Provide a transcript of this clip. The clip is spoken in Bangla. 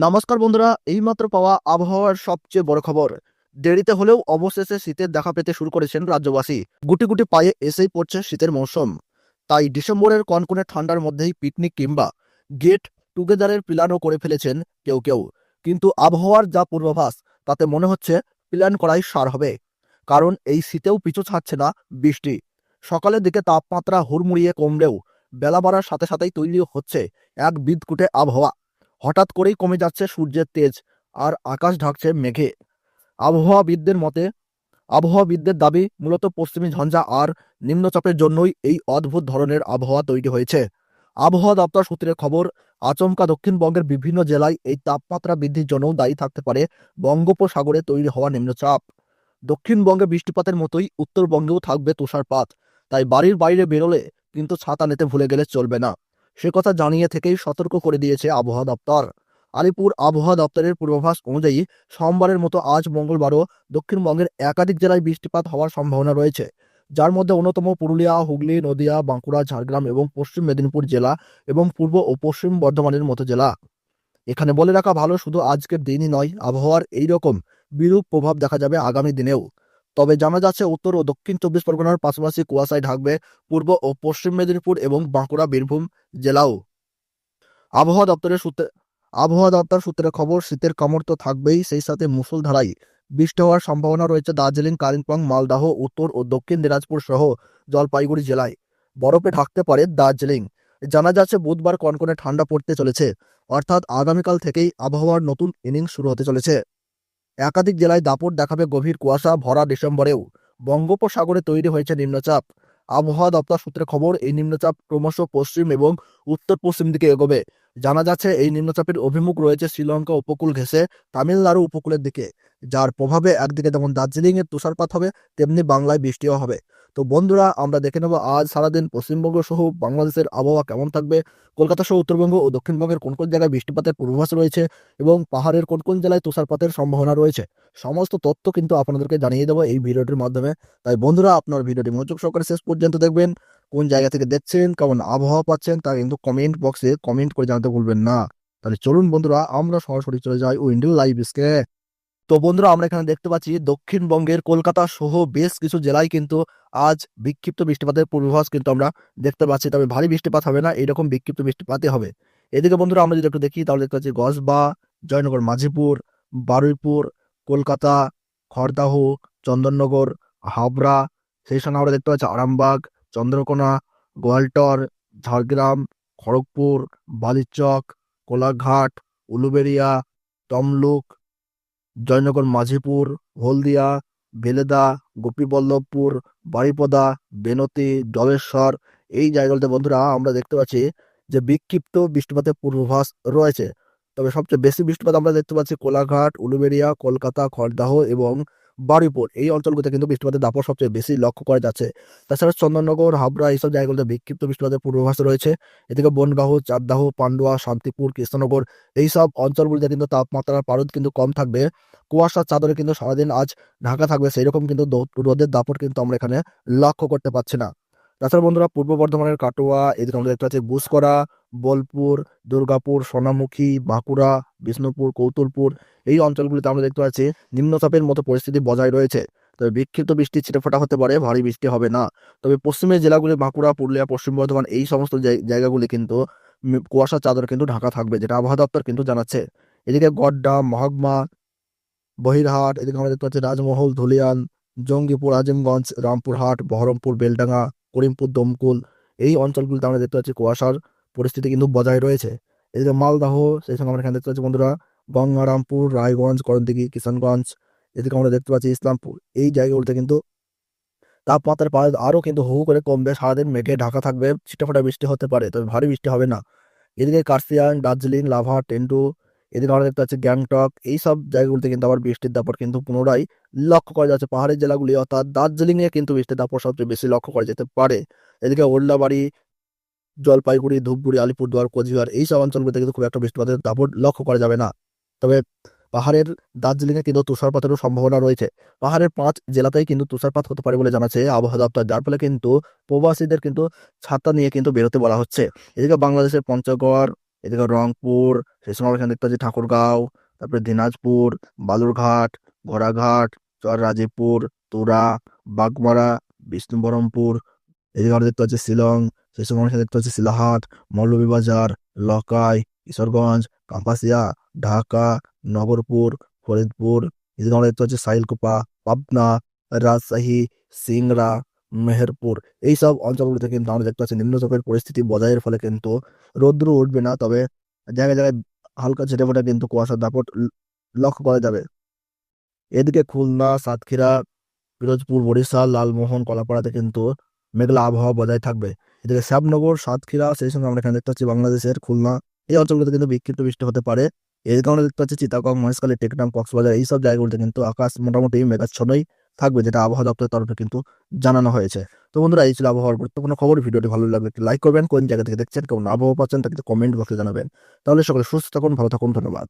নমস্কার বন্ধুরা, এইমাত্র পাওয়া আবহাওয়ার সবচেয়ে বড় খবর। দেরিতে হলেও অবশেষে শীতের দেখা পেতে শুরু করেছেন রাজ্যবাসী। গুটি গুটি পায়ে এসেই পড়ছে শীতের মৌসুম তাই ডিসেম্বরের কনকনে ঠান্ডার মধ্যেই পিকনিক কিংবা গেট টুগেদারের প্ল্যানও করে ফেলেছেন কেউ কেউ। কিন্তু আবহাওয়ার যা পূর্বাভাস, তাতে মনে হচ্ছে প্ল্যান করাই সার হবে। কারণ এই শীতেও পিছু ছাড়ছে না বৃষ্টি। সকালের দিকে তাপমাত্রা হুড়মুড়িয়ে কমলেও বেলা বাড়ার সাথে সাথেই তৈরি হচ্ছে এক বিদকুটে আবহাওয়া। হঠাৎ করেই কমে যাচ্ছে সূর্যের তেজ আর আকাশ ঢাকছে মেঘে। আবহাওয়াবিদদের মতে, আবহাওয়াবিদদের দাবি, মূলত পশ্চিমী ঝঞ্ঝা আর নিম্নচাপের জন্যই এই অদ্ভুত ধরনের আবহাওয়া তৈরি হয়েছে। আবহাওয়া দপ্তর সূত্রে খবর, আচমকা দক্ষিণবঙ্গের বিভিন্ন জেলায় এই তাপমাত্রা বৃদ্ধির জন্যও দায়ী থাকতে পারে বঙ্গোপসাগরে তৈরি হওয়া নিম্নচাপ। দক্ষিণবঙ্গে বৃষ্টিপাতের মতোই উত্তরবঙ্গেও থাকবে তুষারপাত। তাই বাড়ির বাইরে বেরোলে কিন্তু ছাতা নিতে ভুলে গেলে চলবে না। সে কথা জানিয়ে থেকেই সতর্ক করে দিয়েছে আবহাওয়া দপ্তর। আলিপুর আবহাওয়া দপ্তরের পূর্বাভাস অনুযায়ী সোমবারের মতো আজ মঙ্গলবারও দক্ষিণবঙ্গের একাধিক জেলায় বৃষ্টিপাত হওয়ার সম্ভাবনা রয়েছে। যার মধ্যে অন্যতম পুরুলিয়া, হুগলি, নদিয়া, বাঁকুড়া, ঝাড়গ্রাম এবং পশ্চিম মেদিনীপুর জেলা এবং পূর্ব ও পশ্চিম বর্ধমানের মতো জেলা। এখানে বলে রাখা ভালো, শুধু আজকের দিনই নয়, আবহাওয়ার এই রকম বিরূপ প্রভাব দেখা যাবে আগামী দিনেও। তবে জানা যাচ্ছে উত্তর ও দক্ষিণ চব্বিশ পরগনার পাশাপাশি কুয়াশায় ঢাকবে পূর্ব ও পশ্চিম মেদিনীপুর এবং বাঁকুড়া, বীরভূম জেলাও। আবহাওয়া দপ্তরের সূত্রে আবহাওয়া দপ্তর সূত্রে খবর, শীতের কামড় তো থাকবেই, সেই সাথে মুষলধারায় বৃষ্টি হওয়ার সম্ভাবনা রয়েছে দার্জিলিং, কালিম্পং, মালদাহ, উত্তর ও দক্ষিণ দিনাজপুর সহ জলপাইগুড়ি জেলায়। বরফে ঢাকতে পারে দার্জিলিং। জানা যাচ্ছে বুধবার কনকনে ঠান্ডা পড়তে চলেছে। অর্থাৎ আগামীকাল থেকেই আবহাওয়ার নতুন ইনিংস শুরু হতে চলেছে। একাধিক জেলায় দাপট দেখাবে গভীর কুয়াশা ভরা ডিসেম্বরেও। বঙ্গোপসাগরে তৈরি হয়েছে নিম্নচাপ। আবহাওয়া দপ্তর সূত্রে খবর, এই নিম্নচাপ ক্রমশ পশ্চিম এবং উত্তর পশ্চিম দিকে এগোবে। জানা যাচ্ছে, এই নিম্নচাপের অভিমুখ রয়েছে শ্রীলঙ্কা উপকূল ঘেঁষে, তামিলনাড়ু উপকূলের দিকে। যার প্রভাবে একদিকে যেমন দার্জিলিং এর তুষারপাত হবে, তেমনি বাংলায় বৃষ্টিও হবে। তো বন্ধুরা, আমরা দেখে নেব আজ সারাদিন পশ্চিমবঙ্গ সহ বাংলাদেশের আবহাওয়া কেমন থাকবে? কলকাতা সহ উত্তরবঙ্গ ও দক্ষিণবঙ্গের কোন কোন জায়গায় বৃষ্টিপাতের পূর্বাভাস রয়েছে? এবং পাহাড়ের কোন কোন জেলায় তুষারপাতের সম্ভাবনা রয়েছে? সমস্ত তথ্য কিন্তু আপনাদেরকে জানিয়ে দেবো এই ভিডিওটির মাধ্যমে। তাই বন্ধুরা, আপনার ভিডিওটি মনোযোগ সহকারে শেষ পর্যন্ত দেখবেন। কোন জায়গা থেকে দেখছেন, কেমন আবহাওয়া পাচ্ছেন, তা কিন্তু কমেন্ট বক্সে কমেন্ট করে জানাতে ভুলবেন না। তাহলে চলুন বন্ধুরা, আমরা সরাসরি চলে যাই উইন্ডো লাইভ স্কে তো বন্ধুরা, আমরা এখানে দেখতে পাচ্ছি দক্ষিণবঙ্গের কলকাতা সহ বেশ কিছু জেলায় কিন্তু আজ বিক্ষিপ্ত বৃষ্টিপাতের পূর্বাভাস কিন্তু আমরা দেখতে পাচ্ছি। তবে ভারী বৃষ্টিপাত হবে না, এরকম বিক্ষিপ্ত বৃষ্টিপাতই হবে। এদিকে বন্ধুরা, আমরা যদি একটু দেখি, তাহলে দেখতে পাচ্ছি গসবা জয়নগর, মাঝিপুর, বারুইপুর, কলকাতা, খড়দাহ, চন্দননগর, হাবড়া, সেই সঙ্গে আমরা দেখতে পাচ্ছি আরামবাগ, চন্দ্রকোনা, গোয়ালটর, ঝাড়গ্রাম, খড়গপুর, বালিচক, কোলাঘাট, উলুবেড়িয়া, তমলুক জয়নগর, মাঝিপুর, হলদিয়া, বেলেদা, গোপীবল্লভপুর বাড়িপদা বেনতি, জলেশ্বর, এই জায়গাগুলোতে বন্ধুরা আমরা দেখতে পাচ্ছি যে বিক্ষিপ্ত বৃষ্টিপাতের পূর্বাভাস রয়েছে। তবে সবচেয়ে বেশি বৃষ্টিপাত আমরা দেখতে পাচ্ছি কোলাঘাট, উলুবেড়িয়া, কলকাতা, খড়দাহ এবং বারুইপুর, এই অঞ্চলগুলোতে কিন্তু বৃষ্টিপাতের দাপট সবচেয়ে বেশি লক্ষ্য করা যাচ্ছে। তাছাড়া চন্দননগর, হাবড়া এইসব জায়গাগুলোতে বিক্ষিপ্ত বৃষ্টিপাতের পূর্বাভাস রয়েছে। এদিকে বনগাহ চারদাহ পান্ডুয়া, শান্তিপুর, কৃষ্ণনগর এইসব অঞ্চলগুলিতে কিন্তু তাপমাত্রার পারদ কিন্তু কম থাকবে। কুয়াশার চাদরে কিন্তু সারাদিন আজ ঢাকা থাকবে সেই রকম কিন্তু রোদের দাপট কিন্তু আমরা এখানে লক্ষ্য করতে পারছি না। তাছাড়া বন্ধুরা, পূর্ব বর্ধমানের কাটোয়া এদিকে আমরা দেখতে পাচ্ছি, বুসকরা, বোলপুর, দুর্গাপুর, সোনামুখী, বাঁকুড়া, বিষ্ণুপুর, কৌতুলপুর, এই অঞ্চলগুলিতে আমরা দেখতে পাচ্ছি, নিম্নচাপের মতো পরিস্থিতি বজায় রয়েছে। তবে বিক্ষিপ্ত বৃষ্টি ছিটেফোঁটা হতে পারে, ভারী বৃষ্টি হবে না। তবে পশ্চিমের জেলাগুলি, বাঁকুড়া, পুরুলিয়া, পশ্চিম বর্ধমান, এই সমস্ত জায়- জায়গাগুলি কিন্তু কুয়াশার চাদর কিন্তু ঢাকা থাকবে, যেটা আবহাওয়া দপ্তর কিন্তু জানাচ্ছে। এদিকে গড্ডা মহগমা বহিরহাট, এদিকে আমরা দেখতে পাচ্ছি, রাজমহল, ধুলিয়ান, জঙ্গিপুর, আজিমগঞ্জ, রামপুরহাট, বহরমপুর, বেলডাঙ্গা করিমপুর, দমকুল, এই অঞ্চলগুলিতে আমরা দেখতে পাচ্ছি কুয়াশার পরিস্থিতি কিন্তু বজায় রয়েছে। এদিকে মালদাহ, সেই সঙ্গে আমরা এখানে দেখতে পাচ্ছি বন্ধুরা, গঙ্গারামপুর, রায়গঞ্জ, করণদিঘি, কিষানগঞ্জ, এদিকে আমরা দেখতে পাচ্ছি ইসলামপুর। এই জায়গাগুলোতে কিন্তু তাপমাত্রার পারদ আরও কিন্তু হু করে কমবে। সারাদিন মেঘে ঢাকা থাকবে, ছিটেফোঁটা বৃষ্টি হতে পারে, তবে ভারী বৃষ্টি হবে না। এদিকে কার্সিয়াং দার্জিলিং লাভা টেন্ডু এদিকে আমরা দেখতে পাচ্ছি গ্যাংটক, এই সব জায়গাগুলোতে কিন্তু আবার বৃষ্টির দাপট কিন্তু পুনরায় লক্ষ্য করা যাচ্ছে। পাহাড়ের জেলাগুলি অর্থাৎ দার্জিলিং এ কিন্তু বৃষ্টির দাপট সবচেয়ে বেশি লক্ষ্য করা যেতে পারে। এদিকে ওল্লাবাড়ি, জলপাইগুড়ি, ধূপগুড়ি, আলিপুরদুয়ার, কোচবিহার এই সব অঞ্চলগুলিতে কিন্তু খুব একটা বৃষ্টিপাতের দাপট লক্ষ্য করা যাবে না। তবে পাহাড়ের দার্জিলিংয়ে কিন্তু তুষারপাতেরও সম্ভাবনা রয়েছে। পাহাড়ের পাঁচ জেলাতেই কিন্তু তুষারপাত হতে পারে বলে জানাচ্ছে আবহাওয়া দপ্তর, যার ফলে কিন্তু প্রবাসীদের কিন্তু ছাতা নিয়ে কিন্তু বেরোতে বলা হচ্ছে। এদিকে বাংলাদেশের পঞ্চগড় এদিকে রংপুর, সেই সময় এখানে দেখতে পাচ্ছি ঠাকুরগাঁও, তারপরে দিনাজপুর, বালুরঘাট ঘোড়াঘাট চর রাজীবপুর তুরা, বাগমারা, বিষ্ণুবরমপুর, এদিকে আমরা দেখতে পাচ্ছি শিলং, সেই সময় দেখতে পাচ্ছি শিলাহাট, মৌলভীবাজার, লকাই, কিশোরগঞ্জ কাম্পাসিয়া ঢাকা, নগরপুর, ফরিদপুর, এদিকে আমরা দেখতে পাচ্ছি সাইলকুপা, পাবনা, রাজশাহী, সিংড়া মেহেরপুর। এইসব অঞ্চলগুলিতে কিন্তু আমরা দেখতে পাচ্ছি নিম্নচাপের পরিস্থিতি বজায়ের ফলে কিন্তু রৌদ্র উঠবে না, তবে জায়গায় জায়গায় হালকা ছেটে ফোটা কিন্তু কুয়াশার দাপট লক্ষ্য করা যাবে। এদিকে খুলনা, সাতক্ষীরা, পিরোজপুর, বরিশাল, লালমোহন, কলাপাড়াতে কিন্তু মেঘলা আবহাওয়া বজায় থাকবে। এদিকে শ্যামনগর, সাতক্ষীরা, সেই সঙ্গে আমরা এখানে দেখতে পাচ্ছি বাংলাদেশের খুলনা, এই অঞ্চলগুলোতে কিন্তু বিক্ষিপ্ত বৃষ্টি হতে পারে। এদিকে আমরা দেখতে পাচ্ছি চিতাগং মহেশখালী টেকনাম কক্সবাজার এইসব জায়গাগুলোতে কিন্তু আকাশ মোটামুটি মেঘাচ্ছন্নই থাকবে যেটা আবহাওয়া দপ্তরের তরফে কিন্তু জানানো হয়েছে। তো বন্ধুরা, এই ছিল আবহাওয়ার গুরুত্বপূর্ণ খবর। ভিডিওটি ভালো লাগলে একটি লাইক করবেন। কোন জায়গা থেকে দেখছেন, কেমন আবহাওয়া পাচ্ছেন, তা কিন্তু কমেন্ট বক্সে জানাবেন। তাহলে সকলে সুস্থ থাকুন, ভালো থাকুন, ধন্যবাদ।